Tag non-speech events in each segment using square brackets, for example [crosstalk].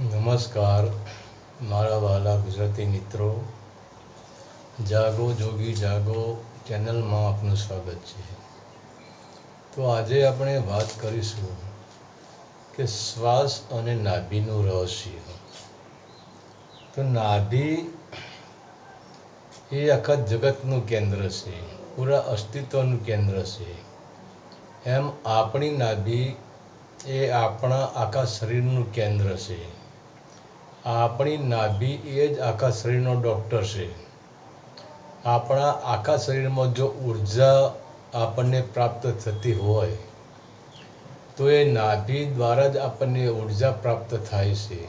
નમસ્કાર, મારા વહાલા ગુજરાતી મિત્રો. જાગો, જોગી, જાગો ચેનલમાં આપનું સ્વાગત છે. તો આજે આપણે વાત કરીશું કે શ્વાસ અને નાભીનું રહસ્ય. તો નાભી એ આખા જગતનું કેન્દ્ર છે, પૂરા અસ્તિત્વનું કેન્દ્ર છે. એમ આપણી નાભી એ આપણા આખા શરીરનું કેન્દ્ર છે. આપણી નાભી એ જ આખા શરીરનો ડૉક્ટર છે. આપણા આખા શરીરમાં જો ઊર્જા આપણને પ્રાપ્ત થતી હોય, તો એ નાભી દ્વારા જ આપણને ઊર્જા પ્રાપ્ત થાય છે.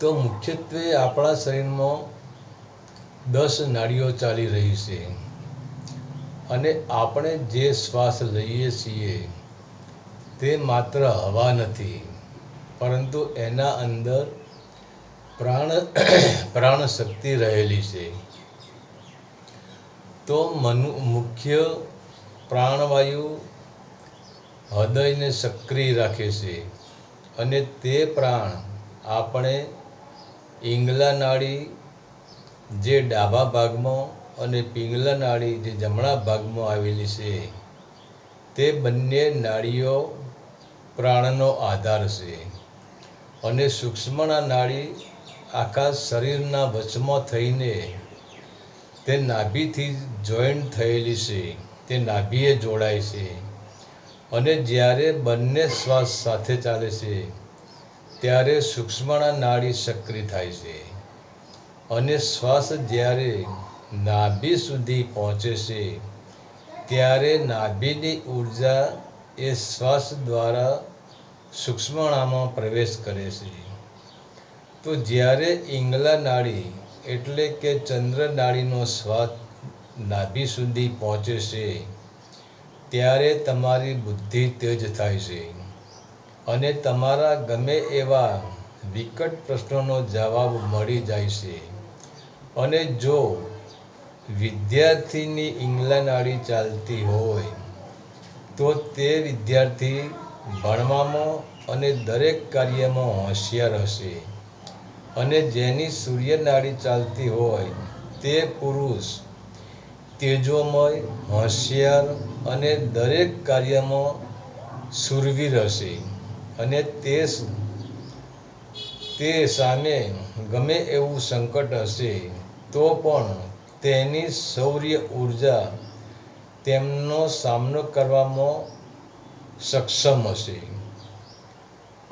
તો મુખ્યત્વે આપણા શરીરમાં દસ નાડીઓ ચાલી રહી છે અને આપણે જે શ્વાસ લઈએ છીએ, તે માત્ર હવા નથી. પરંતુ એના અંદર પ્રાણ [coughs] પ્રાણ શક્તિ રહેલી છે. તો મનુ મુખ્ય પ્રાણવાયુ હૃદયને સક્રિય રાખે છે અને તે પ્રાણ આપણે ઈંગલા નાળી જે ડાબા ભાગમાં અને પિંગલા નાળી જે જમણા ભાગમાં આવેલી છે, તે બંને નાડીઓ પ્રાણનો આધાર છે. અને સૂક્ષ્મણા નાડી આખા શરીરના વચમાં થઈને તે નાભીથી જોઈન્ટ થયેલી છે. તે નાભીએ જોડાય છે અને જ્યારે બંને શ્વાસ સાથે ચાલે છે, ત્યારે સૂક્ષ્મણા નાડી સક્રિય થાય છે અને શ્વાસ જ્યારે નાભી સુધી પહોંચે છે, ત્યારે નાભીની ઊર્જા એ શ્વાસ દ્વારા સૂક્ષ્મણામાં પ્રવેશ કરે છે. તો જ્યારે ઈંગલા નાડી એટલે કે ચંદ્ર નાડીનો શ્વાસ નાભી સુધી પહોંચે છે, ત્યારે તમારી બુદ્ધિ તેજ થાય છે. અને તમારા ગમે એવા વિકટ પ્રશ્નોનો જવાબ મળી જાય છે. અને જો વિદ્યાર્થીની ઇંગલા નાડી ચાલતી હોય, તો તે વિદ્યાર્થી ભણવામાં અને દરેક કાર્યમાં હોશિયાર હશે. અને જેની સૂર્યનાળી ચાલતી હોય તે પુરુષ તેજોમય, હોશિયાર અને દરેક કાર્યમાં સુરવીર હશે. અને તે તે સામે ગમે એવું સંકટ હશે, તો પણ તેની શૌર્ય ઊર્જા તેમનો સામનો કરવામાં સક્ષમ હશે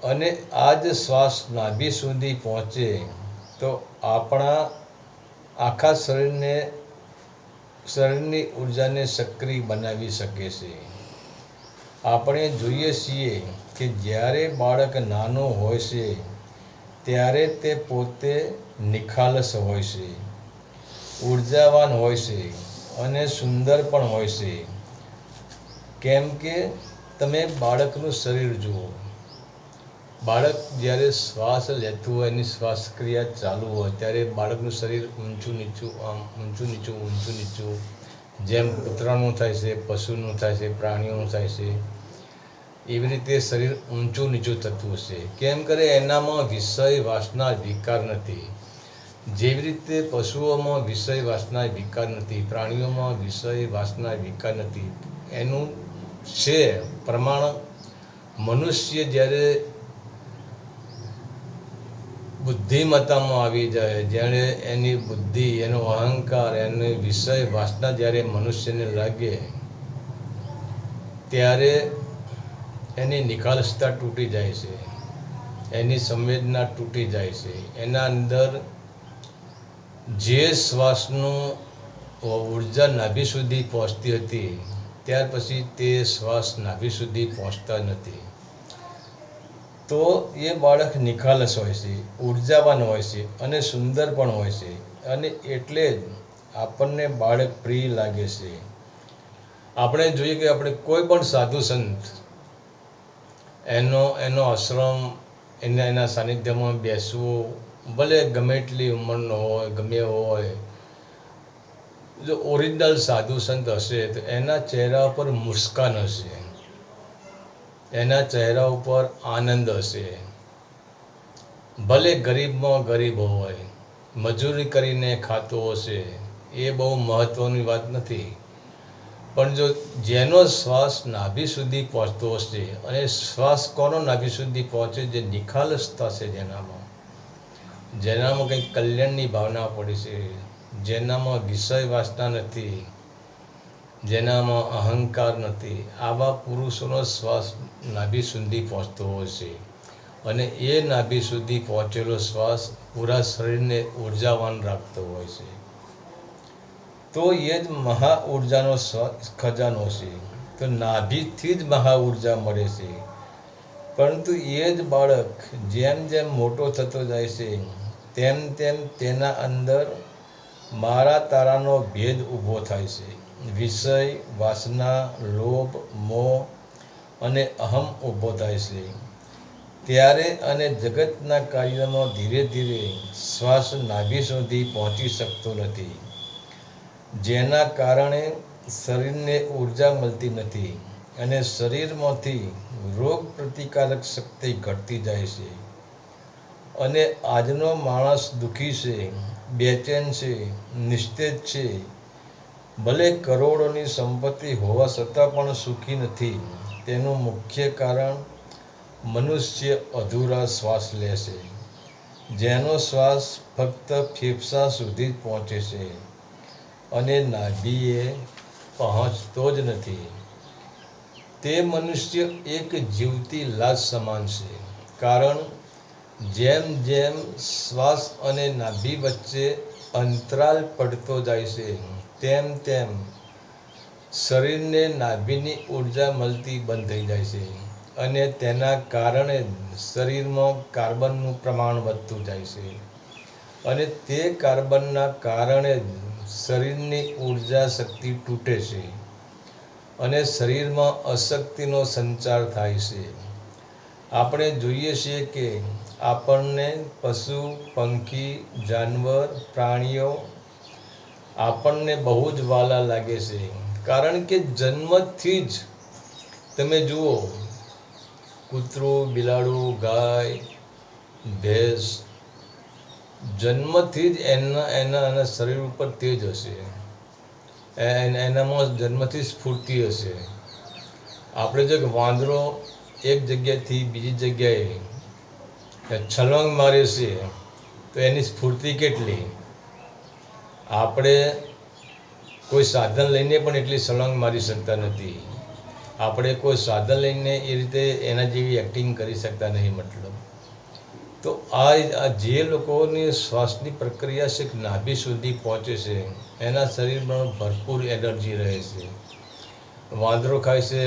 અને આ જ શ્વાસ નાભી સુધી પહોંચે, તો આપણા આખા શરીરને, શરીરની ઉર્જાને સક્રિય બનાવી શકે છે. આપણે જોઈએ છીએ કે જ્યારે બાળક નાનું હોય છે, ત્યારે તે પોતે નિખાલસ હોય છે, ઉર્જાવાન હોય છે અને સુંદર પણ હોય છે. કેમ કે તમે બાળકનું શરીર જુઓ. બાળક જ્યારે શ્વાસ લેતું હોય, એની શ્વાસક્રિયા ચાલુ હોય, ત્યારે બાળકનું શરીર ઊંચું, નીચું, આમ, ઊંચું, નીચું ઊંચું, નીચું. જેમ કૂતરાનું થાય છે, પશુનું થાય છે, પ્રાણીઓનું થાય છે, એવી રીતે શરીર ઊંચું, નીચું થતું હશે. કેમ કરે? એનામાં વિષય વાસના વિકાર નથી. જેવી રીતે પશુઓમાં વિષય વાસના વિકાર નથી, પ્રાણીઓમાં વિષય વાસના વિકાર નથી, એનું છે, પ્રમાણ મનુષ્ય જ્યારે બુદ્ધિમત્તામાં આવી જાય જ્યારે એની બુદ્ધિ, એનો અહંકાર, એનો વિષય, વાસના જ્યારે મનુષ્યને લાગે, ત્યારે એની નિખાલસતા તૂટી જાય છે, એની સંવેદના તૂટી જાય છે, એના અંદર જે શ્વાસનું ઊર્જા નાભી સુધી પહોંચતી હતી ત્યાર પછી તે શ્વાસ નાભી સુધી પહોંચતા નથી. તો એ બાળક નિખાલસ હોય છે, ઉર્જાવાન હોય છે અને સુંદર પણ હોય છે અને એટલે જ આપણને બાળક પ્રિય લાગે છે. આપણે જોઈએ કે આપણે કોઈ પણ સાધુ સંત એનો એનો આશ્રમ, એના એના સાનિધ્યમાં બેસવું, ભલે ગમે એટલી ઉંમરનો હોય ગમે હોય જો ઓરિજિનલ સાધુ સંત હશે તો એના ચહેરા પર મુસ્કાન હશે. એના ચહેરા ઉપર આનંદ હશે. ભલે ગરીબમાં ગરીબ હોય, મજૂરી કરીને ખાતો હશે, એ બહુ મહત્ત્વની વાત નથી. પણ જો જેનો શ્વાસ નાભી સુધી પહોંચતો હશે અને શ્વાસ કોનો નાભી સુધી પહોંચે જે નિખાલસતા છે જેનામાં? જેનામાં કંઈક કલ્યાણની ભાવના પડી છે. જેનામાં વિષય વાસના નથી, જેનામાં અહંકાર નથી, આવા પુરુષોનો શ્વાસ નાભી સુધી પહોંચતો હોય છે. અને એ નાભી સુધી પહોંચેલો શ્વાસ પૂરા શરીરને ઉર્જાવાન રાખતો હોય છે. તો એ જ મહા ઉર્જાનો ખજાનો છે. તો નાભીથી જ મહા ઊર્જા મળે છે. પરંતુ એ જ બાળક જેમ જેમ મોટો થતો જાય છે, તેમ તેમ તેના અંદર મારા તારાનો ભેદ ઊભો થાય છે. વિષય, વાસના, લોભ, મોહ અને અહમ ઊભો થાય છે. ત્યારે અને જગતના કાર્યમાં ધીરે ધીરે શ્વાસ નાભી સુધી પહોંચી શકતો નથી. જેના કારણે શરીરને ઊર્જા મળતી નથી અને શરીરમાંથી રોગ પ્રતિકારક શક્તિ ઘટતી જાય છે. અને આજનો માણસ દુઃખી છે. બેચેન છે નિસ્તેજ છે. ભલે કરોડોની સંપત્તિ હોવા છતાં પણ સુખી નથી. તેનું મુખ્ય કારણ મનુષ્ય અધૂરા શ્વાસ લે છે, જેનો શ્વાસ ફક્ત ફેફસા સુધી જ પહોંચે છે અને નાભીએ પહોંચતો જ નથી. તે મનુષ્ય એક જીવતી લાશ સમાન છે, કારણ જેમ જેમ શ્વાસ અને નાભી વચ્ચે અંતરાલ પડતો જાય છે, તેમ તેમ શરીરને નાભીની ઊર્જા મળતી બંધ થઈ જાય છે અને તેના કારણે શરીરમાં કાર્બનનું પ્રમાણ વધતું જાય છે. અને તે કાર્બનના કારણે શરીરની ઊર્જા શક્તિ તૂટે છે અને શરીરમાં અશક્તિનો સંચાર થાય છે. આપણે જોઈએ છીએ કે આપણને પશુ, પંખી, જાનવર, પ્રાણીઓ આપણને બહુ જ વાલા લાગે છે. કારણ કે જન્મથી જ તમે જુઓ, કૂતરું, બિલાડું, ગાય, ભેંસ જન્મથી જ એના એના એના શરીર ઉપર તેજ હશે. એન- એનામાં જન્મથી સ્ફૂર્તિ હશે. આપણે જો વાંદરો એક જગ્યાએથી બીજી જગ્યાએ છલાંગ મારે છે તો એની સ્ફૂર્તિ કેટલી? આપણે કોઈ સાધન લઈને પણ એટલી છલાંગ મારી શકતા નથી. આપણે કોઈ સાધન લઈને એ રીતે એના જેવી એક્ટિંગ કરી શકતા નહીં મતલબ. તો આ જે લોકોની શ્વાસની પ્રક્રિયા છે નાભી સુધી પહોંચે છે, એના શરીરમાં ભરપૂર એનર્જી રહે છે. વાંદરો ખાય છે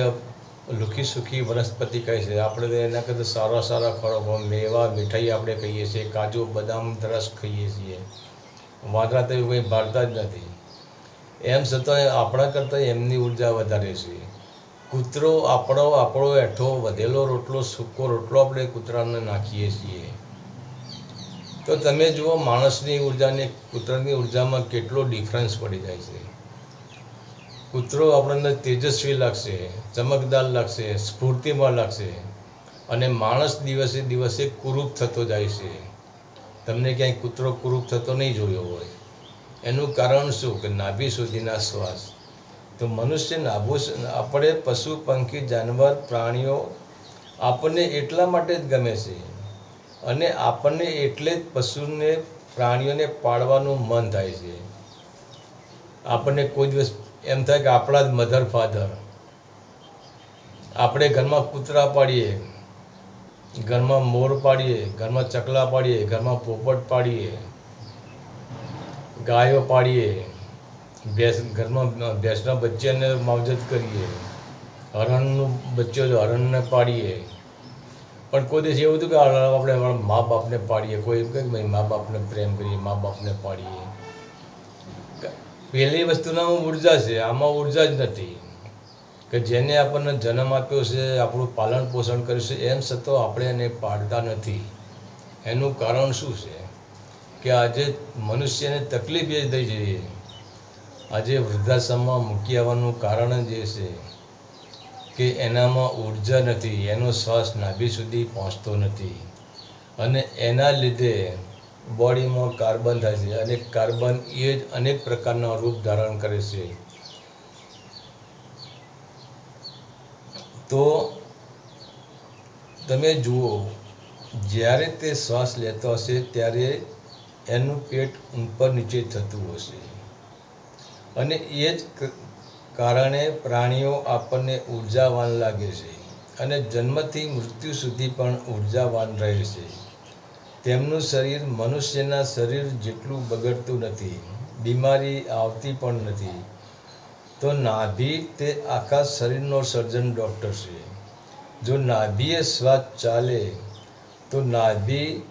લુખી સુખી વનસ્પતિ ખાય છે. આપણે એના કરતાં સારા સારા ખોરાકો મેવા, મીઠાઈ આપણે ખાઈએ છીએ, કાજુ, બદામ રસ ખાઈએ છીએ. વાંદરા તો કંઈ ભારતા જ નથી. એમ છતાં આપણા કરતાં એમની ઊર્જા વધારે છે. કૂતરો આપણો આપણો એઠો વધેલો રોટલો, સૂકો રોટલો આપણે કૂતરાને નાખીએ છીએ. તો તમે જુઓ, માણસની ઉર્જાને કૂતરાની ઉર્જામાં કેટલો ડિફરન્સ પડી જાય છે. કૂતરો આપણને તેજસ્વી લાગશે, ચમકદાર લાગશે, સ્ફૂર્તિમાં લાગશે અને માણસ દિવસે દિવસે કુરૂપ થતો જાય છે. તમને ક્યાંય કૂતરો કુરૂપ થતો નહીં જોયો હોય. એનું કારણ શું? કે નાભી સુધીના શ્વાસ. તો મનુષ્ય નાભો આપણે પશુ, પંખી, જાનવર, પ્રાણીઓ આપણને એટલા માટે જ ગમે છે અને આપણને એટલે જ પશુને, પ્રાણીઓને પાળવાનું મન થાય છે. આપણને કોઈ દિવસ એમ થાય કે આપણા જ મધર ફાધર આપણે ઘરમાં કૂતરા પાડીએ, ઘરમાં મોર પાડીએ, ઘરમાં ચકલા પાડીએ, ઘરમાં પોપટ પાડીએ, ગાયો પાડીએ, ભેંસ, ઘરમાં ભેંસના બચ્ચાને માવજત કરીએ, હરણનું બચ્ચો હરણને પાડીએ. પણ કોઈ દિવસ એવું હતું કે આપણે મા બાપને પાડીએ. કોઈ એમ કહે કે મા બાપને પ્રેમ કરીએ, મા બાપને પાડીએ. પહેલી વસ્તુનામાં ઊર્જા છે, આમાં ઊર્જા જ નથી. કે જેને આપણને જન્મ આપ્યો છે, આપણું પાલન પોષણ કર્યું છે, એમ છતાં આપણે એને પાડતા નથી. એનું કારણ શું છે? કે આજે મનુષ્યને તકલીફ એ થઈ જઈએ. આજે વૃદ્ધાશ્રમમાં મૂકી આવવાનું કારણ જ એ છે કે એનામાં ઊર્જા નથી, એનો શ્વાસ નાભી સુધી પહોંચતો નથી. અને એના લીધે બોડીમાં કાર્બન થાય છે અને કાર્બન એ જ અનેક પ્રકારના રૂપ ધારણ કરે છે. તો તમે જુઓ, જ્યારે તે શ્વાસ લેતો હશે ત્યારે એનું પેટ ઉપર નીચે થતું હશે. અને એ જ કારણે પ્રાણીઓ આપણને ઉર્જાવાન લાગે છે અને જન્મથી મૃત્યુ સુધી પણ ઉર્જાવાન રહે છે. તેમનું શરીર મનુષ્યના શરીર જેટલું બગડતું નથી, બીમારી આવતી પણ નથી. તો નાભી તે આખા શરીરનો સર્જન ડૉક્ટર છે. જો નાભીએ શ્વાસ ચાલે, તો નાભી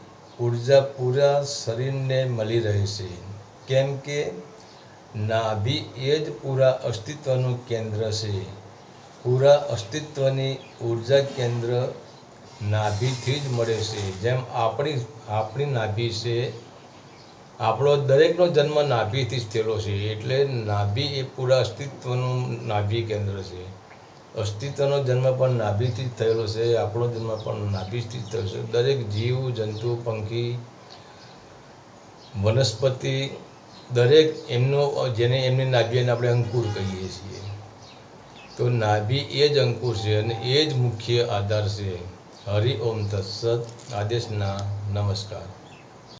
ઊર્જા પૂરા શરીરને મળી રહે છે. કેમ કે નાભી એ જ પૂરા અસ્તિત્વનું કેન્દ્ર છે. પૂરા અસ્તિત્વની ઊર્જા કેન્દ્ર નાભીથી જ મળે છે. જેમ આપણી આપણી નાભી છે, આપણો દરેકનો જન્મ નાભીથી જ થયેલો છે. એટલે નાભી એ પૂરા અસ્તિત્વનું નાભી કેન્દ્ર છે. અસ્તિત્વનો જન્મ પણ નાભીથી જ થયેલો છે. આપણો જન્મ પણ નાભીથી જ થયો છે. દરેક જીવ, જંતુ, પંખી, વનસ્પતિ, દરેક એમનો, જેને એમની નાભીને આપણે અંકુર કહીએ છીએ. તો નાભી એ જ અંકુર છે અને એ જ મુખ્ય આધાર છે. હરિ ઓમ તત્સદ આદેશના નમસ્કાર